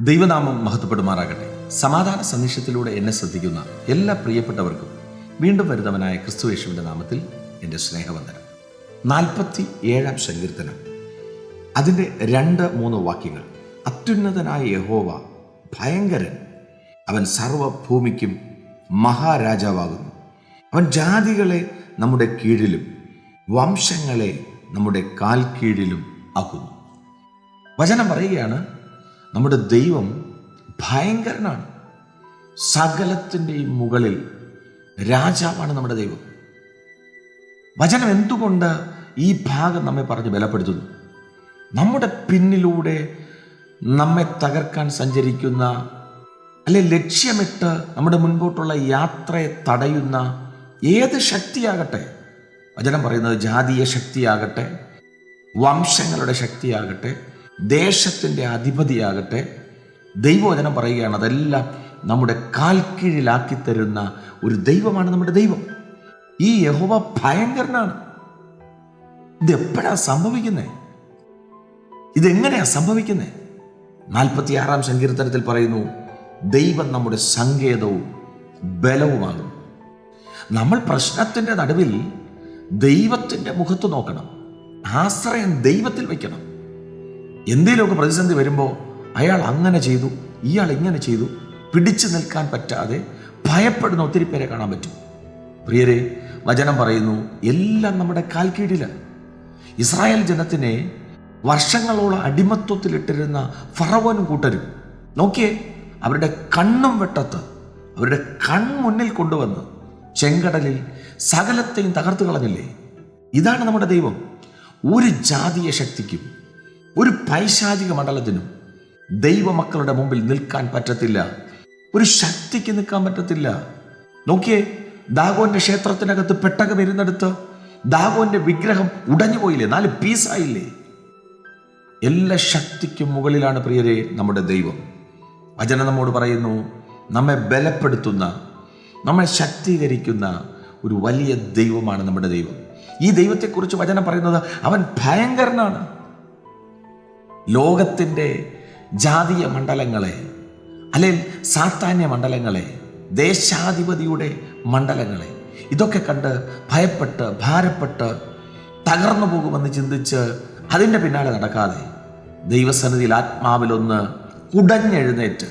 ദൈവനാമം മഹത്വപ്പെടുമാറാകട്ടെ. സമാധാന സന്ദേശത്തിലൂടെ എന്നെ ശ്രദ്ധിക്കുന്ന എല്ലാ പ്രിയപ്പെട്ടവർക്കും വീണ്ടും വരുന്നവനായ ക്രിസ്തുവേശുവിന്റെ നാമത്തിൽ എന്റെ സ്നേഹവന്ദനം. നാൽപ്പത്തി ഏഴാം സങ്കീർത്തനം. അതിന്റെ രണ്ട് മൂന്ന് വാക്യങ്ങൾ. അത്യുന്നതനായ യഹോവ ഭയങ്കരൻ. അവൻ സർവഭൂമിക്കും മഹാരാജാവാകുന്നു. അവൻ ജാതികളെ നമ്മുടെ കീഴിലും വംശങ്ങളെ നമ്മുടെ കാൽ കീഴിലും ആക്കുന്നു. വചനം പറയുകയാണ് നമ്മുടെ ദൈവം ഭയങ്കരനാണ്. സകലത്തിന്റെയും മുകളിൽ രാജാവാണ് നമ്മുടെ ദൈവം. വചനം എന്തുകൊണ്ട് ഈ ഭാഗം നമ്മെ പറഞ്ഞ് ബലപ്പെടുത്തുന്നു? നമ്മുടെ പിന്നിലൂടെ നമ്മെ തകർക്കാൻ സഞ്ചരിക്കുന്ന അല്ലെ ലക്ഷ്യമിട്ട് നമ്മുടെ മുൻപോട്ടുള്ള യാത്രയെ തടയുന്ന ഏത് ശക്തിയാകട്ടെ? വചനം പറയുന്നത് ജാതീയ ശക്തിയാകട്ടെ വംശങ്ങളുടെ ശക്തിയാകട്ടെ ദേശത്തിന്റെ അധിപതിയാകട്ടെ ദൈവവചനം പറയുകയാണ് അതെല്ലാം നമ്മുടെ കാൽ കീഴിലാക്കി തരുന്ന ഒരു ദൈവമാണ് നമ്മുടെ ദൈവം. ഈ യഹോവ ഭയങ്കരനാണ്. ഇതെപ്പോഴാ സംഭവിക്കുന്നത് ഇതെങ്ങനെയാ സംഭവിക്കുന്നത് നാൽപ്പത്തി ആറാം സങ്കീർത്തനത്തിൽ പറയുന്നു ദൈവം നമ്മുടെ സങ്കേതവും ബലവുമാകും നമ്മൾ പ്രശ്നത്തിന്റെ നടുവിൽ ദൈവത്തിന്റെ മുഖത്ത് നോക്കണം. ആശ്രയം ദൈവത്തിൽ വയ്ക്കണം. എന്തെങ്കിലുമൊക്കെ പ്രതിസന്ധി വരുമ്പോൾ അയാൾ അങ്ങനെ ചെയ്തു ഇയാൾ ഇങ്ങനെ ചെയ്തു പിടിച്ചു നിൽക്കാൻ പറ്റാതെ ഭയപ്പെടുന്ന ഒത്തിരി പേരെ കാണാൻ പറ്റും. പ്രിയരെ വചനം പറയുന്നു എല്ലാം നമ്മുടെ കാൽ കീഴിലാണ് ഇസ്രായേൽ ജനത്തിനെ വർഷങ്ങളോളം അടിമത്വത്തിലിട്ടിരുന്ന ഫറവനും കൂട്ടരും നോക്കിയേ അവരുടെ കണ്ണും വെട്ടത്ത് അവരുടെ കൺമുന്നിൽ കൊണ്ടുവന്ന് ചെങ്കടലിൽ സകലത്തെയും തകർത്ത് കളഞ്ഞില്ലേ? ഇതാണ് നമ്മുടെ ദൈവം. ഒരു ജാതീയ ശക്തിക്കും ഒരു പൈശാചിക മണ്ഡലത്തിനും ദൈവമക്കളുടെ മുമ്പിൽ നിൽക്കാൻ പറ്റത്തില്ല. ഒരു ശക്തിക്ക് നിൽക്കാൻ പറ്റത്തില്ല. നോക്കിയേ ദാഗോന്റെ ക്ഷേത്രത്തിനകത്ത് പെട്ടകം ഇരുന്നെടുത്ത് ദാഗോന്റെ വിഗ്രഹം ഉടഞ്ഞു പോയില്ലേ? നാല് പീസായില്ലേ എല്ലാ ശക്തിക്കും മുകളിലാണ് പ്രിയരെ നമ്മുടെ ദൈവം. വചനം നമ്മോട് പറയുന്നു നമ്മെ ബലപ്പെടുത്തുന്ന നമ്മെ ശക്തീകരിക്കുന്ന ഒരു വലിയ ദൈവമാണ് നമ്മുടെ ദൈവം. ഈ ദൈവത്തെക്കുറിച്ച് വചനം പറയുന്നത് അവൻ ഭയങ്കരനാണ്. ലോകത്തിന്റെ ജാതീയ മണ്ഡലങ്ങളെ അല്ലെങ്കിൽ സാത്താന്യ മണ്ഡലങ്ങളെ ദേശാധിപതിയുടെ മണ്ഡലങ്ങളെ ഇതൊക്കെ കണ്ട് ഭയപ്പെട്ട് ഭാരപ്പെട്ട് തകർന്നു പോകുമെന്ന് ചിന്തിച്ച് അതിന്റെ പിന്നാലെ നടക്കാതെ ദൈവസന്നിധിയിൽ ആത്മാവിലൊന്ന് കുടഞ്ഞെഴുന്നേറ്റ്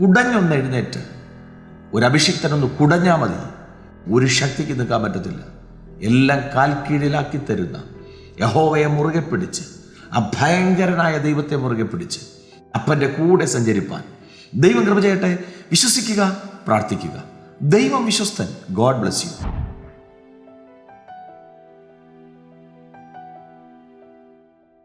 കുടഞ്ഞൊന്ന് എഴുന്നേറ്റ്. ഒരു അഭിഷിക്തനൊന്ന് കുടഞ്ഞാൽ മതി. ഒരു ശക്തിക്ക് നിൽക്കാൻ പറ്റത്തില്ല. എല്ലാം കാൽക്കീഴിലാക്കി തരുന്ന യഹോവയെ മുറുകെ പിടിച്ച് ആ ഭയങ്കരനായ ദൈവത്തെ മുറുകെ പിടിച്ച് അപ്പന്റെ കൂടെ സഞ്ചരിപ്പാൻ. ദൈവം കൃപ ചെയ്യട്ടെ. വിശ്വസിക്കുക പ്രാർത്ഥിക്കുക. ദൈവം വിശ്വസ്തൻ. God bless you